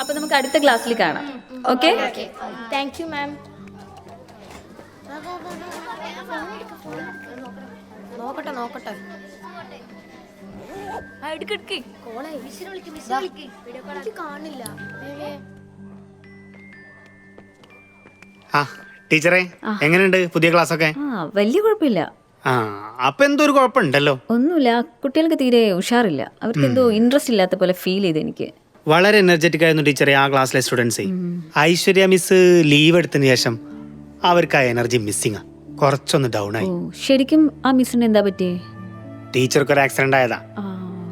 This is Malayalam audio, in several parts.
അപ്പൊ നമുക്ക് അടുത്ത ക്ലാസ്സിൽ കാണാം. ഓക്കെ താങ്ക് യു മാം നോക്കട്ടെ നോക്കട്ടെ. എനിക്ക് കാണില്ല. ആ ടീച്ചറെ എങ്ങനെയുണ്ട് പുതിയ ക്ലാസ് ഒക്കെ ആ വലിയ കുഴപ്പമില്ല. ആ അപ്പൊ എന്തോ ഒരു കുഴപ്പമുണ്ടല്ലോ? ഒന്നുമില്ല. കുട്ടികൾക്ക് തീരെ ഉഷാറില്ല. അവർക്ക് എന്തോ ഇൻട്രസ്റ്റ് ഇല്ലാത്ത പോലെ ഫീൽ ചെയ്ത് എനിക്ക്. വളരെ എനർജറ്റിക് ആയിരുന്നു ടീച്ചറെ ആ ക്ലാസ്സിലെ സ്റ്റുഡൻസ് ഐശ്വര്യ മിസ് ലീവ് എടുത്തതിന് ശേഷം അവർക്ക് ആ എനർജി മിസ്സിങ് കുറച്ചൊന്ന് ഡൗൺ ആയി. ശരിക്കും ആ മിസ്സിന് എന്താ പറ്റിയേ? ടീച്ചർക്ക് ഒരു ആക്സിഡന്റ് ആയതാ.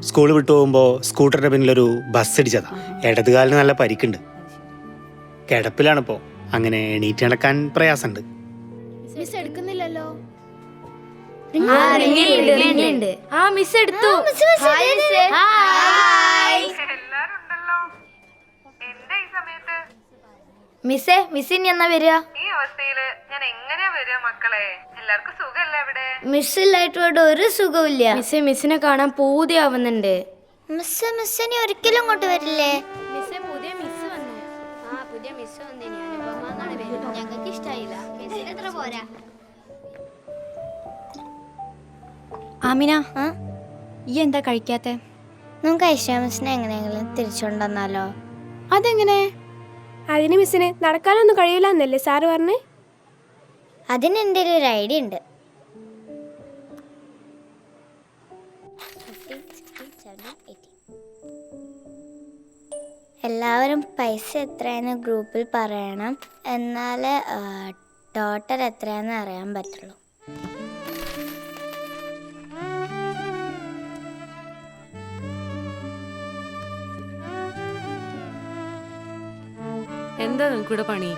സ്കൂൾ വിട്ടു പോകുമ്പോ സ്കൂട്ടറിന്റെ പിന്നിലൊരു ബസ് ഇടിച്ചതാ. ഇടതുകാലിന് നല്ല പരിക്കുണ്ട്. കിടപ്പിലാണിപ്പോ അങ്ങനെ എണീറ്റ് നടക്കാൻ പ്രയാസമുണ്ട്. മിസ് എടുക്കുന്നില്ലല്ലോ. ആ മിസ് എടുത്തു. മിസ്സേ മിസ്സിന് എന്നാ വരിക? ഈ അവസ്ഥയിൽ ഞാൻ എങ്ങനെയാ വരിക മക്കളെ? എല്ലാവർക്കും സുഖമല്ല ഇവിടെ മിസ്സില്ലായിട്ട് ഇവിടെ ഒരു സുഖമില്ല മിസ്സേ മിസ്സിനെ കാണാൻ പൂതിയാവുന്നുണ്ട്. മിസ് മിസ്സിനെ ഒരിക്കലും ഇങ്ങോട്ട് വരില്ലേ? മിസ്സേ പുതിയ മിസ് വന്നു. ആ പുതിയ മിസ് വന്നിനി അനുപമ എന്നാണ് പേര് ഞങ്ങൾക്ക് ഇഷ്ടായില്ല. മിസ്സിന് എത്ര പോരാ. ആമിന ഈ എന്താ കഴിക്കാത്തെ? നമുക്ക് ഐശ്വര്യ മിസ്സിനെ എങ്ങനെയെങ്കിലും തിരിച്ചുകൊണ്ടുവന്നാലോ. അതെങ്ങനെ? അതിന് മിസ്സിന് നടക്കാനൊന്നും കഴിയില്ല എന്നല്ലേ സാറ് പറഞ്ഞേ? അതിന് എന്റെ ഒരു ഐഡിയ ഉണ്ട്. എല്ലാവരും പൈസ എത്രയെന്ന് ഗ്രൂപ്പിൽ പറയണം. എന്നാൽ ടോട്ടൽ എത്രയാണെന്ന് അറിയാൻ പറ്റുള്ളൂ. എന്താ നിങ്ങൾക്കിവിടെ പണി?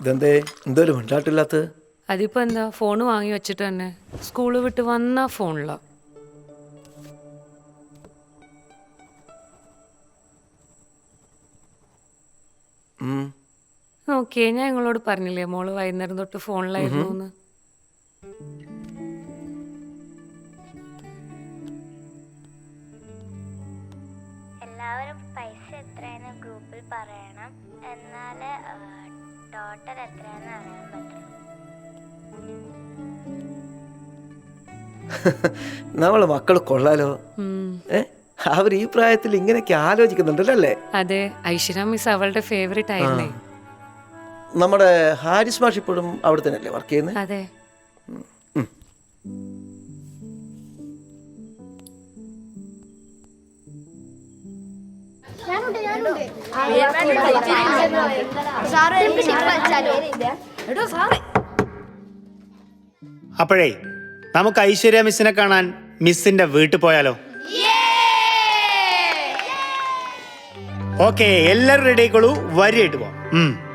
ഇതെന്തേ? അതിപ്പോ എന്താ? ഫോണ് വാങ്ങി വെച്ചിട്ട് തന്നെ. സ്കൂൾ വിട്ട് വന്ന ഫോണിലാ. നോക്കിയേ ഞാൻ നിങ്ങളോട് പറഞ്ഞില്ലേ മോൾ വൈകുന്നേരം തൊട്ട് ഫോണിലായിരുന്നു എന്ന്. എല്ലാവരും പൈസ എത്രയെന്ന് ഗ്രൂപ്പിൽ പറയണം. എന്നാൽ ടോട്ടൽ എത്രയാണെന്ന് അറിയാൻ പറ്റും നമ്മളെ മക്കൾ കൊള്ളാലോ. ഏ? അവർ ഈ പ്രായത്തിൽ ഇങ്ങനെയൊക്കെ ആലോചിക്കുന്നുണ്ടല്ലോ അല്ലേ? അതെ ഐശ്വര്യ മിസ് അവളുടെ ഫേവറേറ്റ് ആയിരുന്നേ. നമ്മുടെ ഹാരിസ് മാഷ് ഇപ്പോഴും അവിടെ തന്നെയല്ലേ വർക്ക് ചെയ്യുന്നത് അതെ. അപ്പോഴേ നമുക്ക് ഐശ്വര്യ മിസ്സിനെ കാണാൻ മിസ്സിന്റെ വീട്ടിൽ പോയാലോ? ഓക്കെ എല്ലാവരും റെഡി ആയിക്കോളൂ. വരിയായിട്ട് പോവാം. ഉം.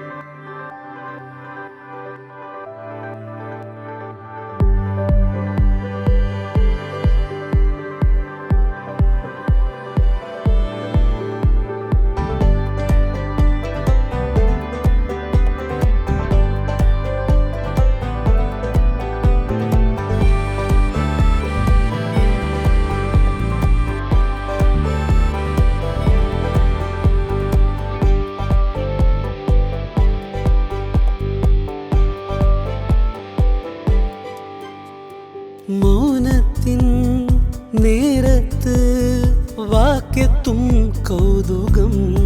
കൗതുകം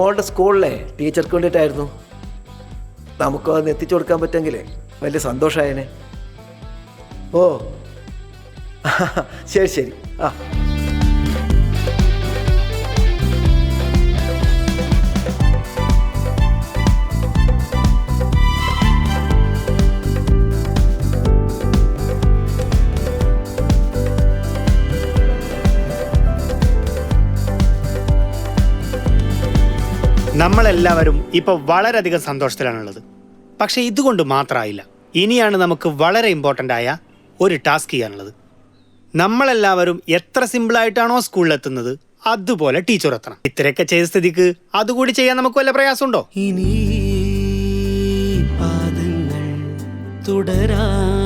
മോളുടെ സ്കൂളിലെ ടീച്ചർക്ക് വേണ്ടിയിട്ടായിരുന്നു. നമുക്ക് അതൊന്ന് എത്തിച്ചു കൊടുക്കാൻ പറ്റുമെങ്കിൽ വലിയ സന്തോഷമായേനെ ഓ. ശരി ശരി. ആ. നമ്മളെല്ലാവരും ഇപ്പോൾ വളരെയധികം സന്തോഷത്തിലാണുള്ളത്. പക്ഷേ ഇതുകൊണ്ട് മാത്രമായില്ല ഇനിയാണ് നമുക്ക് വളരെ ഇമ്പോർട്ടന്റ് ആയ ഒരു ടാസ്ക് ചെയ്യാനുള്ളത്. നമ്മളെല്ലാവരും എത്ര സിമ്പിളായിട്ടാണോ സ്കൂളിൽ എത്തുന്നത് അതുപോലെ ടീച്ചർ എത്തണം. ഇത്രയൊക്കെ ചെയ്ത സ്ഥിതിക്ക് അതുകൂടി ചെയ്യാൻ നമുക്ക് വല്ല പ്രയാസമുണ്ടോ? ഇനി പാദങ്ങൾ തുടരാൻ